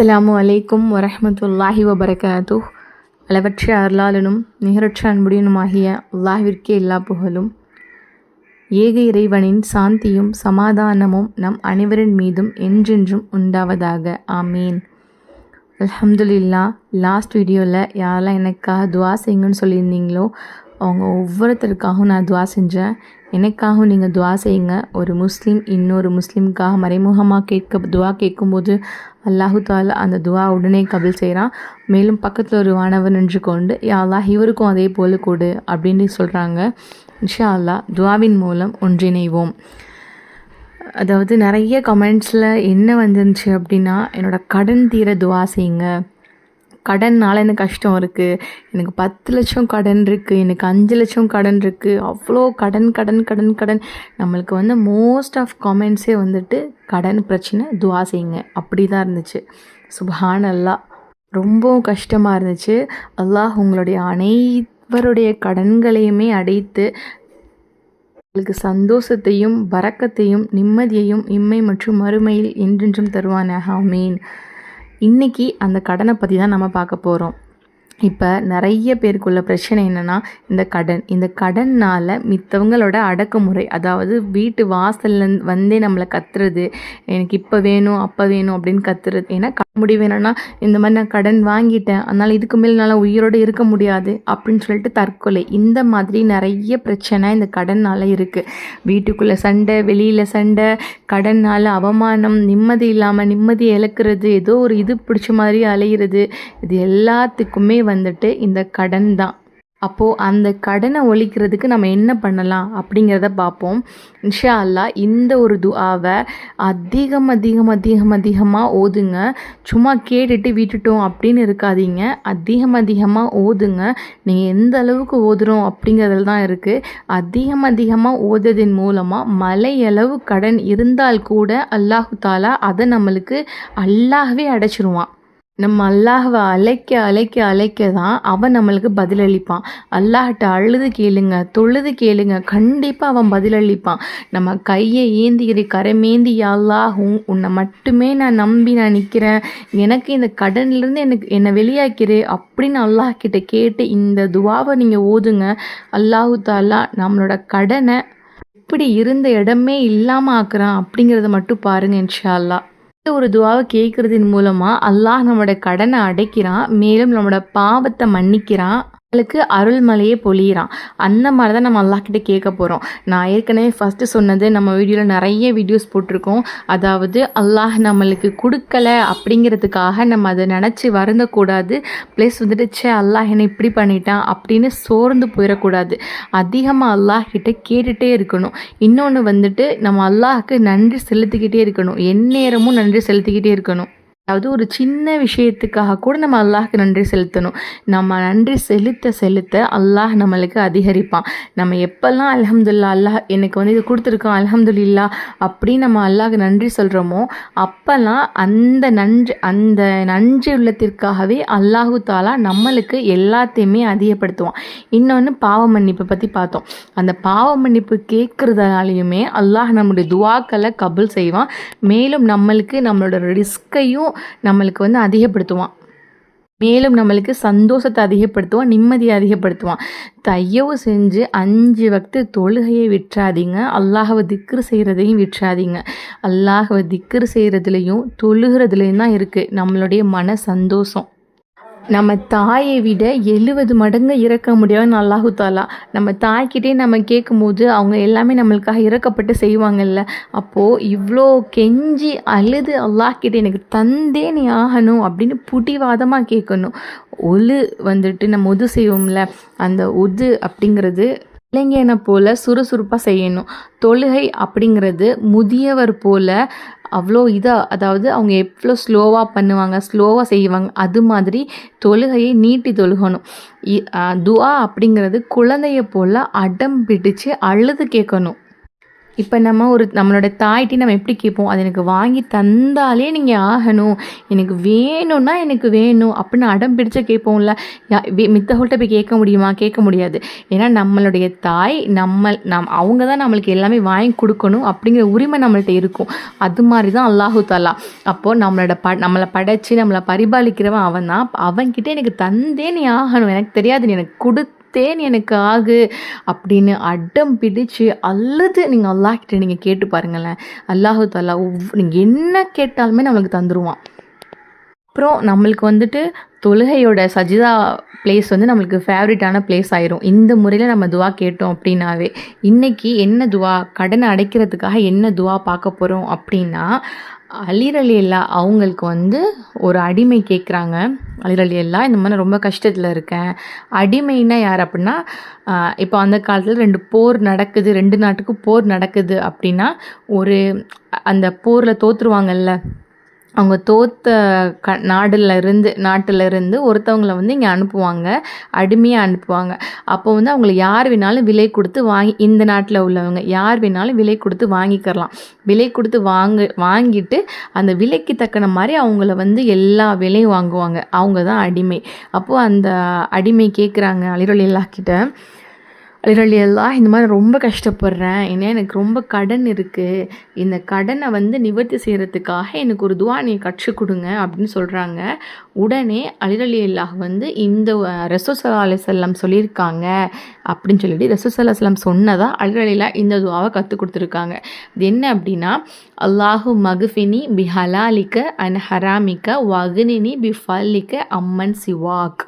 அஸ்ஸலாமு அலைக்கும் வரஹ்மத்துல்லாஹி வபரகாத்து அளவற்ற அருளாளனும் நிகரற்ற அன்புடையனுமாகிய அல்லாஹிற்கே எல்லா புகழும். ஏக இறைவனின் சாந்தியும் சமாதானமும் நம் அனைவரின் மீதும் என்றென்றும் உண்டாவதாக. ஆமீன். அலமதுல்லா லாஸ்ட் வீடியோவில் யாரெல்லாம் எனக்காக துவா செய்யுங்கன்னு சொல்லியிருந்தீங்களோ அவங்க ஒவ்வொருத்தருக்காகவும் நான் துவா செஞ்சேன். எனக்காகவும் நீங்கள் துவா செய்யுங்க. ஒரு முஸ்லீம் இன்னொரு முஸ்லீமுக்காக மறைமுகமாக கேட்க துவா கேட்கும்போது அல்லாஹு தாலா அந்த துவா உடனே கபில் செய்கிறான் மேலும் பக்கத்தில் ஒரு வானவர் நின்று கொண்டு யா அல்லாஹ் இவருக்கும் அதே போல் கொடு அப்படின்னு சொல்கிறாங்க இன்ஷா அல்லாஹ் துவாவின் மூலம் ஒன்றிணைவோம். அதாவது நிறைய கமெண்ட்ஸில் என்ன வந்துருந்துச்சு அப்படின்னா என்னோடய கடன் தீர துவா செய்யுங்க. கடன்னால் எனக்கு கஷ்டம் இருக்குது எனக்கு பத்து லட்சம் கடன் இருக்குது எனக்கு அஞ்சு லட்சம் கடன் இருக்குது அவ்வளோ கடன் கடன் கடன் கடன். நம்மளுக்கு வந்து மோஸ்ட் ஆஃப் காமெண்ட்ஸே வந்துட்டு கடன் பிரச்சனை துவா செய்யுங்க. அப்படி தான் இருந்துச்சு. சுபானல்லா அல்லாஹ் ரொம்பவும் கஷ்டமாக இருந்துச்சு. அல்லாஹ் உங்களுடைய அனைவருடைய கடன்களையுமே அடைத்து உங்களுக்கு சந்தோஷத்தையும் பறக்கத்தையும் நிம்மதியையும் இம்மை மற்றும் மறுமையில் என்றென்றும் தருவானாக. ஆமீன். இன்றைக்கி அந்த கடனை பற்றி தான் நம்ம பார்க்க போகிறோம் இப்போ நிறைய பேருக்குள்ள பிரச்சனை என்னென்னா இந்த கடன். இந்த கடன்னால் மித்தவங்களோட அடக்குமுறை அதாவது வீட்டு வாசலில் வந்தே நம்மளை கத்துறது எனக்கு இப்போ வேணும் அப்போ வேணும் அப்படின்னு கத்துறது. ஏன்னா கடன் முடிவு என்னென்னா இந்த மாதிரி நான் கடன் வாங்கிட்டேன் அதனால் இதுக்கு மேல் என்னால் உயிரோடு இருக்க முடியாது அப்படின்னு சொல்லிட்டு தற்கொலை. இந்த மாதிரி நிறைய பிரச்சனை இந்த கடனால் இருக்குது வீட்டுக்குள்ளே சண்டை வெளியில் சண்டை கடனால் அவமானம் நிம்மதி இல்லாமல் நிம்மதி இழக்கிறது ஏதோ ஒரு இது பிடிச்ச மாதிரி அலையிறது இது எல்லாத்துக்குமே வந்துட்டு இந்த கடன் தான். அப்போது அந்த கடனை ஒழிக்கிறதுக்கு நம்ம என்ன பண்ணலாம் அப்படிங்கிறத பார்ப்போம். இன்ஷா அல்லா இந்த ஒரு துஆவை அதிகம் அதிகம் அதிகம் அதிகமாக ஓதுங்க. சும்மா கேட்டுட்டு விட்டுட்டோம் அப்படின்னு இருக்காதீங்க. அதிகம் அதிகமாக ஓதுங்க. நீங்கள் எந்த அளவுக்கு ஓதுறோம் அப்படிங்கிறதுல தான் இருக்குது அதிகம் அதிகமாக ஓதுறதின் மூலமாக மலையளவு கடன் இருந்தால் கூட அல்லாஹு தாலா அதை நம்மளுக்கு அல்லாகவே அடைச்சிருவான். நம்ம அல்லாஹ்வை அழைக்க அழைக்க அழைக்க தான் அவன் நம்மளுக்கு பதிலளிப்பான். அல்லாஹ்கிட்ட அழுது கேளுங்க தொழுது கேளுங்க கண்டிப்பாக அவன் பதிலளிப்பான். நம்ம கையை ஏந்திக்கிற கரமேந்தி அல்லாஹும் உன்னை மட்டுமே நான் நம்பி நான் நிற்கிறேன் எனக்கு இந்த கடன்லேருந்து எனக்கு என்னை வெளியாக்கிறே அப்படின்னு அல்லாஹ் கிட்ட கேட்டு இந்த துவாவை நீங்கள் ஓதுங்க. அல்லாஹு தாலா நம்மளோட கடனை இப்படி இருந்த இடமே இல்லாமல் ஆக்குறான் அப்படிங்கிறத மட்டும் பாருங்கள் இன்ஷா அல்லாஹ். இந்த ஒரு துவாவை கேட்குறதின் மூலமாக அல்லாஹ் நம்மளோட கடனை அடைக்கிறான் மேலும் நம்மளோட பாவத்தை மன்னிக்கிறான். நம்மளுக்கு அருள்மலையே பொழியிறான். அந்த மாதிரி தான் நம்ம அல்லாஹ்கிட்ட கேட்க போகிறோம் நான் ஏற்கனவே ஃபஸ்ட்டு சொன்னது நம்ம வீடியோவில் நிறைய வீடியோஸ் போட்டிருக்கோம். அதாவது அல்லாஹ் நம்மளுக்கு கொடுக்கல அப்படிங்கிறதுக்காக நம்ம அதை நினச்சி வருந்தக்கூடாது. ப்ளஸ் வந்துட்டு சே அல்லாஹ் என்னை இப்படி பண்ணிட்டான் அப்படின்னு சோர்ந்து போயிடக்கூடாது. அதிகமாக அல்லாஹ் கிட்ட கேட்டுகிட்டே இருக்கணும். இன்னொன்று வந்துட்டு நம்ம அல்லாஹுக்கு நன்றி செலுத்திக்கிட்டே இருக்கணும். எந்நேரமும் நன்றி செலுத்திக்கிட்டே இருக்கணும். அதாவது ஒரு சின்ன விஷயத்துக்காக கூட நம்ம அல்லாஹ்க்கு நன்றி செலுத்தணும். நம்ம நன்றி செலுத்த செலுத்த அல்லாஹ் நம்மளுக்கு அதிகரிப்பான். நம்ம எப்போல்லாம் அலமதுல்லா அல்லாஹ் எனக்கு வந்து இது கொடுத்துருக்கோம் அலமதுல்லா அப்படின்னு நம்ம அல்லாஹ்க்கு நன்றி சொல்கிறோமோ அப்போல்லாம் அந்த நன்றி அந்த நன்றி உள்ளத்திற்காகவே அல்லாஹு தாலா நம்மளுக்கு எல்லாத்தையுமே அதிகப்படுத்துவான். இன்னொன்று பாவ மன்னிப்பை பற்றி பார்த்தோம். அந்த பாவ மன்னிப்பு கேட்குறதுனாலையுமே அல்லாஹ் நம்முடைய துவாக்களை கபுல் செய்வான். மேலும் நம்மளுக்கு நம்மளோட ரிஸ்கையும் நம்மளுக்கு வந்து அதிகப்படுத்துவான். மேலும் நம்மளுக்கு சந்தோஷத்தை அதிகப்படுத்துவான் நிம்மதியை அதிகப்படுத்துவான். தயவு செஞ்சு அஞ்சு வக்து தொழுகையை விட்டுறாதீங்க அல்லாஹவை திக்ரு செய்கிறதையும் விட்டுறாதீங்க அல்லாஹவை திக்ரு செய்கிறதுலையும் தொழுகிறதுலையும் தான் இருக்குது நம்மளுடைய மன சந்தோஷம். நம்ம தாயை விட எழுபது மடங்கு இறக்க முடியாதுன்னு அல்லாஹு தாலா. நம்ம தாய்கிட்டே நம்ம கேட்கும்போது அவங்க எல்லாமே நம்மளுக்காக இறக்கப்பட்டு செய்வாங்கல்ல. அப்போது இவ்வளோ கெஞ்சி அழுது அல்லாஹ்கிட்ட எனக்கு தந்தே நீ ஆகணும் அப்படின்னு புடிவாதமாக கேட்கணும் ஒலு வந்துட்டு நம்ம உது செய்வோம்ல. அந்த உது அப்படிங்கிறது இளைஞனை போல் சுறுசுறுப்பாக செய்யணும். தொழுகை அப்படிங்கிறது முதியவர் போல் அவ்வளோ இதாக அதாவது அவங்க எவ்வளோ ஸ்லோவாக பண்ணுவாங்க ஸ்லோவாக செய்வாங்க அது மாதிரி தொழுகையை நீட்டி தொழுகணும். துவா அப்படிங்கிறது குழந்தைய போல் அடம் பிடிச்சு அழுது கேட்கணும். இப்போ நம்ம ஒரு நம்மளோட தாய்ட்டி நம்ம எப்படி கேட்போம்? அது எனக்கு வாங்கி தந்தாலே நீங்கள் ஆகணும். எனக்கு வேணும்னா எனக்கு வேணும். அப்படின்னு அடம் பிடிச்ச கேட்போம்ல. வே- மித்தவங்கள்ட்ட போய் கேட்க முடியுமா? கேட்க முடியாது. ஏன்னா நம்மளுடைய தாய் நம்ம நம் அவங்க தான் நம்மளுக்கு எல்லாமே வாங்கி கொடுக்கணும் அப்படிங்கிற உரிமை நம்மள்ட்ட இருக்கும். அது மாதிரி தான் அல்லாஹு தாலா அப்போது நம்மளோட ப நம்மளை படைச்சு நம்மளை பரிபாலிக்கிறவன் அவன் தான். அவன்கிட்ட எனக்கு தந்தே நீ ஆகணும். எனக்கு தெரியாது. நீ எனக்கு தேன் எனக்கு ஆகு அப்படின்னு அடம் பிடிச்சு அல்லது நீங்கள் அல்லாஹ்கிட்ட நீங்கள் கேட்டு பாருங்களேன். அல்லாஹு தாலா ஒவ் நீங்கள் என்ன கேட்டாலுமே நம்மளுக்கு தந்துருவான். அப்புறம் நம்மளுக்கு வந்துட்டு தொழுகையோட சஜிதா பிளேஸ் வந்து நம்மளுக்கு ஃபேவரட்டான பிளேஸ் ஆயிரும். இந்த முறையில் நம்ம துவா கேட்டோம் அப்படின்னாவே இன்னைக்கு என்ன துவா? கடனை அடைக்கிறதுக்காக என்ன துவா பார்க்க போகிறோம் அப்படின்னா அலிரலி அவங்களுக்கு வந்து ஒரு அடிமை கேட்குறாங்க அலிரலி இந்த மாதிரி ரொம்ப கஷ்டத்தில் இருக்கேன். அடிமைன்னா யார் அப்படின்னா இப்போ அந்த காலத்தில் ரெண்டு போர் நடக்குது ரெண்டு நாட்டுக்கு போர் நடக்குது அப்படின்னா ஒரு அந்த போரில் தோற்றுருவாங்கல்ல அவங்க தோத்த க நாடுல இருந்து ஒருத்தவங்களை இருந்து ஒருத்தவங்கள வந்து இங்கே அனுப்புவாங்க. அடிமையாக அனுப்புவாங்க. அப்போ வந்து அவங்கள யார் வேணாலும் விலை கொடுத்து வாங்கி இந்த நாட்டில் உள்ளவங்க யார் வேணாலும் விலை கொடுத்து வாங்கிக்கிறலாம் விலை கொடுத்து வாங்க வாங்கிட்டு அந்த விலைக்கு தக்கன மாதிரி அவங்கள வந்து எல்லா விலையும் வாங்குவாங்க. அவங்க தான் அடிமை. அப்போது அந்த அடிமை கேட்குறாங்க அலிரொலி எல்லா எல்லாம் இந்த மாதிரி ரொம்ப கஷ்டப்படுறேன். ஏன்னா எனக்கு ரொம்ப கடன் இருக்குது இந்த கடனை வந்து நிவர்த்தி செய்கிறதுக்காக எனக்கு ஒரு துவா நீ கற்றுக் கொடுங்க அப்படின்னு சொல்கிறாங்க உடனே அலிரலி அல்லாஹ் வந்து இந்த ரசூசல்லா அலிசல்லாம் சொல்லியிருக்காங்க அப்படின்னு சொல்லிட்டு ரசூசல்லா செல்லம் சொன்னதாக அலிரலிலா இந்த துவாவை கற்றுக் கொடுத்துருக்காங்க. இது என்ன அப்படின்னா அல்லாஹு மகுஃபினி பி ஹலாலிக்க அண்ட் ஹராமிக்க வகுனினி பி ஃபல்லிக்க அம்மன் சிவாக்.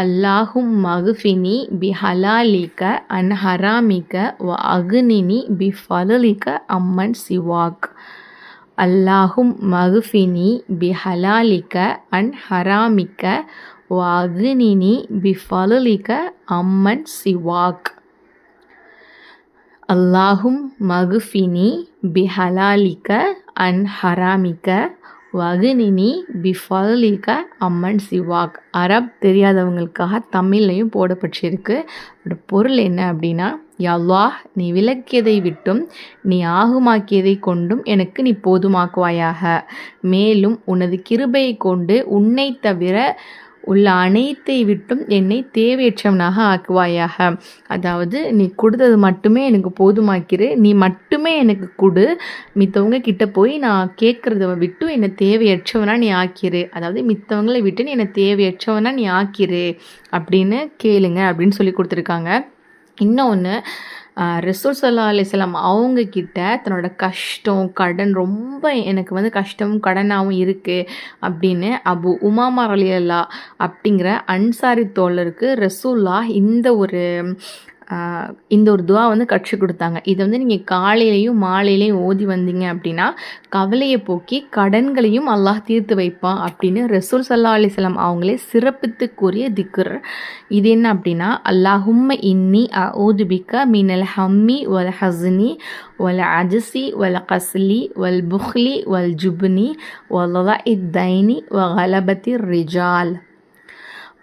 அல்லாஹும் மகுஃபினி பி ஹலாலிக்க அன் ஹராமிக்க வ அகுனினி பி ஃபலலிக்க அம்மன் சிவாக். அல்லாஹும் மகுஃபினி பி ஹலாலிக்க அன் ஹராமிக்க வ அகுனினி பி ஃபலலிக்க அம்மன் சிவாக். அல்லாஹும் மகுஃபினி பி ஹலாலிக்க அன் ஹராமிக்க வகுனினி பிஃபலிக அம்மன் சிவாக். அரப் தெரியாதவங்களுக்காக தமிழ்லையும் போடப்பட்டிருக்கு. அதோட பொருள் என்ன அப்படின்னா யல்லாஹ் நீ விலக்கியதை விட்டும் நீ ஆகுமாக்கியதை கொண்டும் எனக்கு நீ போதுமாக்குவாயாக. மேலும் உனது கிருபையை கொண்டு உன்னை தவிர உள்ள அனைத்தை விட்டும் என்னை தேவையற்றவனாக ஆக்குவாயாக. அதாவது நீ கொடுத்தது மட்டுமே எனக்கு போதுமாக்கிரு நீ மட்டுமே எனக்கு கொடு. மித்தவங்க கிட்ட போய் நான் கேட்குறத விட்டு என்னை தேவையற்றவனாக நீ ஆக்கிரு அதாவது மித்தவங்களை விட்டு நீ என்னை தேவையற்றவனா நீ ஆக்கிரு அப்படின்னு கேளுங்க அப்படின்னு சொல்லி கொடுத்துருக்காங்க. இன்னொன்று ரசூல் சல்லா அலிஸ்லாம் அவங்க தன்னோட கஷ்டம் கடன் ரொம்ப எனக்கு வந்து கஷ்டமும் கடனாகவும் இருக்குது அப்படின்னு அபு உமாமா அலியல்லா அப்படிங்கிற அன்சாரி தோழருக்கு ரசூல்லா இந்த ஒரு இந்த ஒரு துவா வந்து கற்றுக் கொடுத்தாங்க. இதை வந்து நீங்கள் காலையிலையும் மாலையிலையும் ஓதி வந்தீங்க அப்படின்னா கவலையை போக்கி கடன்களையும் அல்லாஹ் தீர்த்து வைப்பான் அப்படின்னு ரசூல் சல்லா அலிஸ்லாம் அவங்களே சிறப்பித்து கூறிய திக்ர். இது என்ன அப்படின்னா அல்லாஹும்ம இன்னி அஊதுபிக்க மீனல் ஹம்மி வல் ஹஸ்னி வல் அஜசி வல் கஸ்லி வல் புஹ்லி வல் ஜுப்னி வல் இத்தைனி வ கலபத்தி ரிஜால்.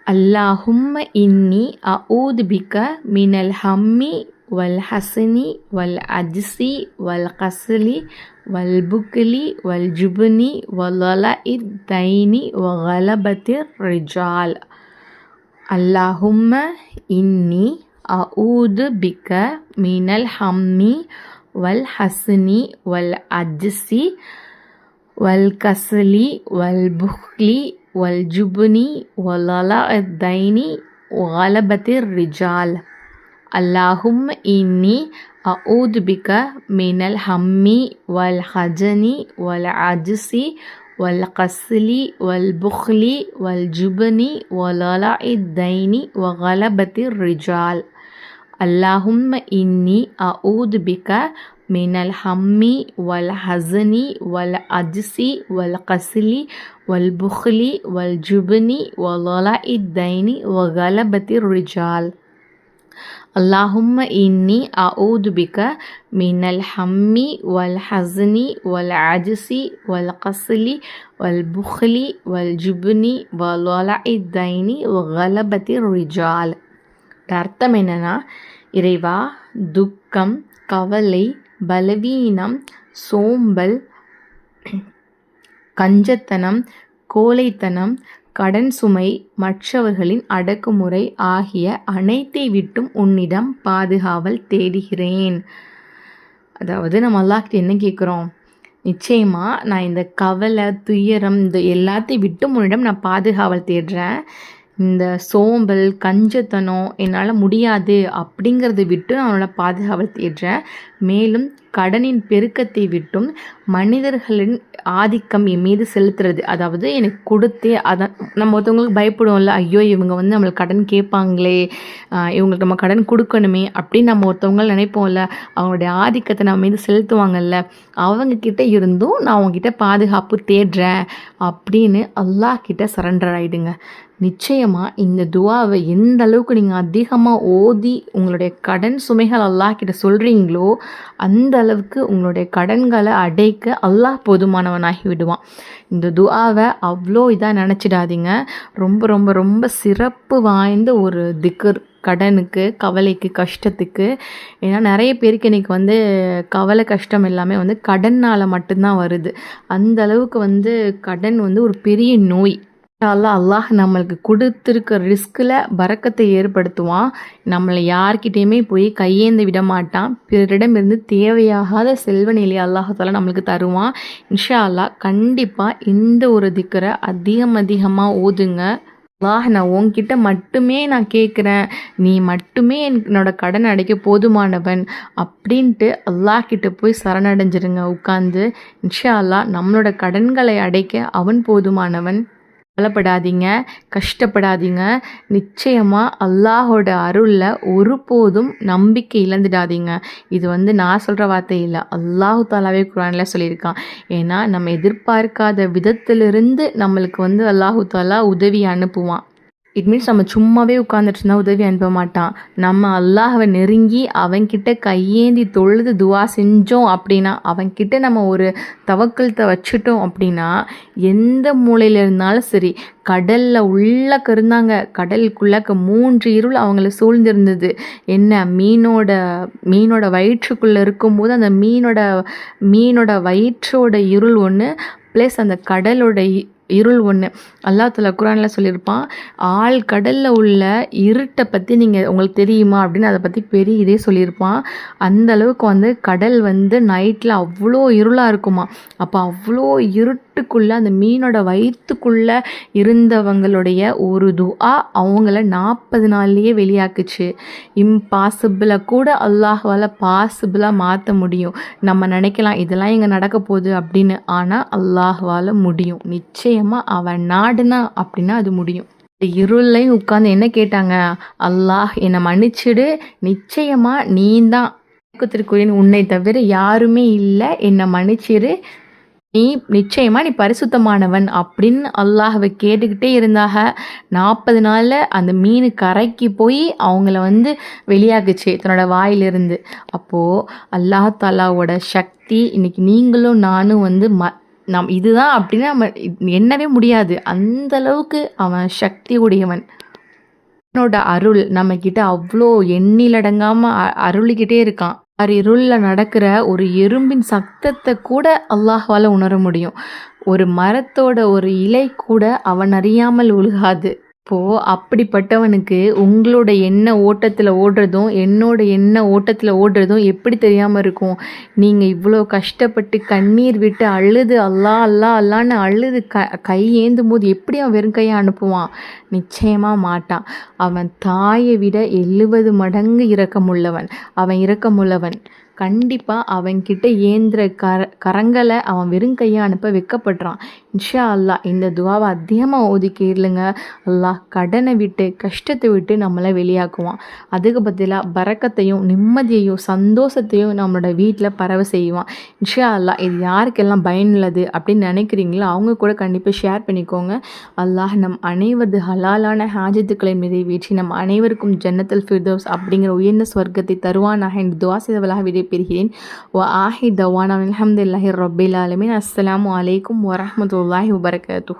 اللهم إني أعوذ بك من الهم والحسن والعجز والكسل والبخل والجبن وضلع الدين وغلبة الرجال. اللهم إني أعوذ بك من الهم والحسن والعجز والكسل والبخل والجبن وضلع الدين وغلبة الرجال. اللهم إني أعوذ بك من الهم والحزن والعجز والكسل والبخل والجبن وضلع الدين وغلبة الرجال. اللهم إني أعوذ بك من الهم والحزن والعجز والكسل والبخل والجبن وضلع الدين وغلبة الرجال اللهم إني أعوذ بك من الهم والحزن والعجز والكسل والبخل والجبن وضلع الدين وغلبة الرجال அர்த்தம் என்னன்னா இறைவா துக்கம் கவலை பலவீனம் சோம்பல் கஞ்சத்தனம் கோழைத்தனம் கடன் சுமை மற்றவர்களின் அடக்குமுறை ஆகிய அனைத்தை விட்டும் உன்னிடம் பாதுகாவல் தேடுகிறேன். அதாவது நம்ம அல்லாஹ்கிட்ட என்ன கேட்குறோம் நிச்சயமாக நான் இந்த கவலை துயரம் இந்த எல்லாத்தையும் விட்டும் உன்னிடம் நான் பாதுகாவல் தேடுறேன். இந்த சோம்பல் கஞ்சத்தனம் என்னால் முடியாது அப்படிங்கிறத விட்டு நான் அவனோட பாதுகாவல் தேடுறேன். மேலும் கடனின் பெருக்கத்தை விட்டும் மனிதர்களின் ஆதிக்கம் என் மீது செலுத்துறது. அதாவது எனக்கு கொடுத்தே அதான் நம்ம ஒருத்தவங்களுக்கு பயப்படுவோம்ல ஐயோ இவங்க வந்து நம்மளுக்கு கடன் கேட்பாங்களே இவங்களுக்கு நம்ம கடன் கொடுக்கணுமே அப்படின்னு நம்ம ஒருத்தவங்க நினைப்போம்ல அவங்களுடைய ஆதிக்கத்தை நம்ம மீது செலுத்துவாங்கல்ல அவங்கக்கிட்ட இருந்தும் நான் அவங்கக்கிட்ட பாதுகாப்பு தேடுறேன் அப்படின்னு அல்லாஹ் கிட்ட சரண்டர் ஆகிடுங்க நிச்சயமாக இந்த துவாவை எந்த அளவுக்கு நீங்கள் அதிகமாக ஓதி உங்களுடைய கடன் சுமைகள் அல்லாஹ் கிட்ட சொல்கிறீங்களோ அந்த அளவுக்கு உங்களுடைய கடன்களை அடைக்க அல்லாஹ் போதுமானவனாகி விடுவான். இந்த துவாவை அவ்வளோ இதாக நினச்சிடாதீங்க. ரொம்ப ரொம்ப ரொம்ப சிறப்பு வாய்ந்த ஒரு திக்கர் கடனுக்கு கவலைக்கு கஷ்டத்துக்கு. ஏன்னா நிறைய பேருக்கு இன்றைக்கி வந்து கவலை கஷ்டம் எல்லாமே வந்து கடனால் மட்டும்தான் வருது. அந்த அளவுக்கு வந்து கடன் வந்து ஒரு பெரிய நோய். இன்ஷால்லா அல்லாஹ் நம்மளுக்கு கொடுத்துருக்க ரிஸ்கில் பறக்கத்தை ஏற்படுத்துவான். நம்மளை யார்கிட்டேயுமே போய் கையேந்து விட மாட்டான் பிறரிடமிருந்து தேவையாகாத செல்வ நிலை அல்லாஹால நம்மளுக்கு தருவான். இன்ஷா அல்லாஹ் கண்டிப்பாக இந்த ஒரு திக்கரை அதிகம் அதிகமாக ஓதுங்க. அல்லாஹ் நான் உன்கிட்ட மட்டுமே நான் கேட்குறேன். நீ மட்டுமே என்னோட கடன் அடைக்க போதுமானவன் அப்படின்ட்டு அல்லாஹ் கிட்ட போய் சரணடைஞ்சிருங்க உட்காந்து இன்ஷா அல்லாஹ் நம்மளோட கடன்களை அடைக்க அவன் போதுமானவன். கவலைப்படாதீங்க கஷ்டப்படாதீங்க. நிச்சயமாக அல்லாஹோட அருளில் ஒருபோதும் நம்பிக்கை இழந்துடாதீங்க. இது வந்து நான் சொல்கிற வார்த்தை இல்லை. அல்லாஹு தாலாவே குரானில் சொல்லியிருக்கான். ஏன்னா நம்ம எதிர்பார்க்காத விதத்திலிருந்து நம்மளுக்கு வந்து அல்லாஹு தாலா உதவி அனுப்புவான். இட் மீன்ஸ் நம்ம சும்மாவே உட்காந்துட்டு இருந்தால் உதவி அனுப்ப மாட்டான். நம்ம அல்லாஹவை நெருங்கி அவன்கிட்ட கையேந்தி தொழுது துவா செஞ்சோம் அப்படின்னா அவன்கிட்ட நம்ம ஒரு தவக்கலத்தை வச்சுட்டோம் அப்படின்னா எந்த மூலையில் இருந்தாலும் சரி கடலில் உள்ளக்க இருந்தாங்க கடலுக்குள்ளக்க மூன்று இருள் அவங்கள சூழ்ந்திருந்தது. என்ன? மீனோட மீனோட வயிற்றுக்குள்ளே இருக்கும்போது அந்த மீனோட மீனோட வயிற்றோட இருள் ஒன்று ப்ளஸ் அந்த கடலோட இருள் ஒன்று அல்லா தலா குரானில் சொல்லியிருப்பான் ஆள் கடலில் உள்ள இருட்டை பற்றி நீங்கள் உங்களுக்கு தெரியுமா? அப்படின்னு அதை பற்றி பெரிய இதே சொல்லியிருப்பான். அந்த அளவுக்கு வந்து கடல் வந்து நைட்டில் அவ்வளோ இருளாக இருக்குமா? அப்போ அவ்வளோ இருட்டுக்குள்ளே அந்த மீனோட வயிற்றுக்குள்ளே இருந்தவங்களுடைய ஒரு துஆ அவங்கள நாற்பது நாள்லேயே வெளியாக்குச்சு. இம்பாசிபிளாக கூட அல்லாஹால் பாசிபிளாக மாற்ற முடியும். நம்ம நினைக்கலாம் இதெல்லாம் இங்கே நடக்க போகுது? அப்படின்னு. ஆனால் அல்லாஹால் முடியும். நிச்சயம் நிச்சயமாக அவன் நாடுனா அப்படின்னா அது முடியும். இருளையும் உட்காந்து என்ன கேட்டாங்க? அல்லாஹ் என்னை மன்னிச்சிடு. நிச்சயமாக நீ தான் உன்னை தவிர யாருமே இல்லை. என்னை மன்னிச்சிடு நீ நிச்சயமாக நீ பரிசுத்தமானவன் அப்படின்னு அல்லாஹவை கேட்டுக்கிட்டே இருந்தாக நாற்பது நாளில் அந்த மீன் கரைக்கு போய் அவங்கள வந்து வெளியாகுச்சு தன்னோட வாயிலிருந்து. அப்போது அல்லாஹ் தாலாவோட சக்தி இன்றைக்கி நீங்களும் நானும் வந்து ம நம் இதுதான் அப்படின்னு நம்ம எண்ணவே முடியாது. அந்த அளவுக்கு அவன் சக்தி உடையவன். அவனோட அருள் நம்மக்கிட்ட அவ்வளோ எண்ணிலடங்காமல் அருளிக்கிட்டே இருக்கான். இருளில் நடக்கிற ஒரு எறும்பின் சத்தத்தை கூட அல்லாஹால் உணர முடியும். ஒரு மரத்தோட ஒரு இலை கூட அவன் அறியாமல் உழுகாது. இப்போது அப்படிப்பட்டவனுக்கு உங்களோட எண்ண ஓட்டத்தில் ஓடுறதும் என்னோட எண்ண ஓட்டத்தில் ஓடுறதும் எப்படி தெரியாமல் இருக்கும்? நீங்கள் இவ்வளோ கஷ்டப்பட்டு கண்ணீர் விட்டு அழுது அல்லா அல்லா அல்லான்னு அழுது க கை ஏந்தும் போது எப்படி அவன் வெறும் கையை அனுப்புவான்? நிச்சயமாக மாட்டான். அவன் தாயை விட எழுபது மடங்கு இரக்கமுள்ளவன். அவன் இரக்கமுள்ளவன். கண்டிப்பாக அவன்கிட்ட ஏந்திர கர கரங்களை அவன் வெறும் கையை அனுப்ப வைக்கப்படுறான். இன்ஷா அல்லா இந்த துவாவை அதிகமாக ஓதி கேளுங்க. அல்லாஹ் கடனை விட்டு கஷ்டத்தை விட்டு நம்மளை வெளியாக்குவான். அதுக்கு பதிலாக பறக்கத்தையும் நிம்மதியையும் சந்தோஷத்தையும் நம்மளோட வீட்டில் பரவ செய்வான். இன்ஷா அல்லா இது யாருக்கெல்லாம் பயனுள்ளது அப்படின்னு நினைக்கிறீங்களோ அவங்க கூட கண்டிப்பாக ஷேர் பண்ணிக்கோங்க. அல்லாஹ் நம் அனைவரது ஹலாலான ஹாஜத்துக்களை நிறைவேற்றி நம் அனைவருக்கும் ஜன்னத்தல் ஃபிர்தோஸ் அப்படிங்கிற உயர்ந்த ஸ்வர்க்கத்தை தருவானாக இந்த துவா செய்தவளாக விடைபெறுகிறேன். ஓ ஆஹி தவான் அலமதுல்லாஹி ரபில் ஆலமின். அஸ்லாம் வலைக்கம் வரமத்துல்லாஹி வபரகாத்து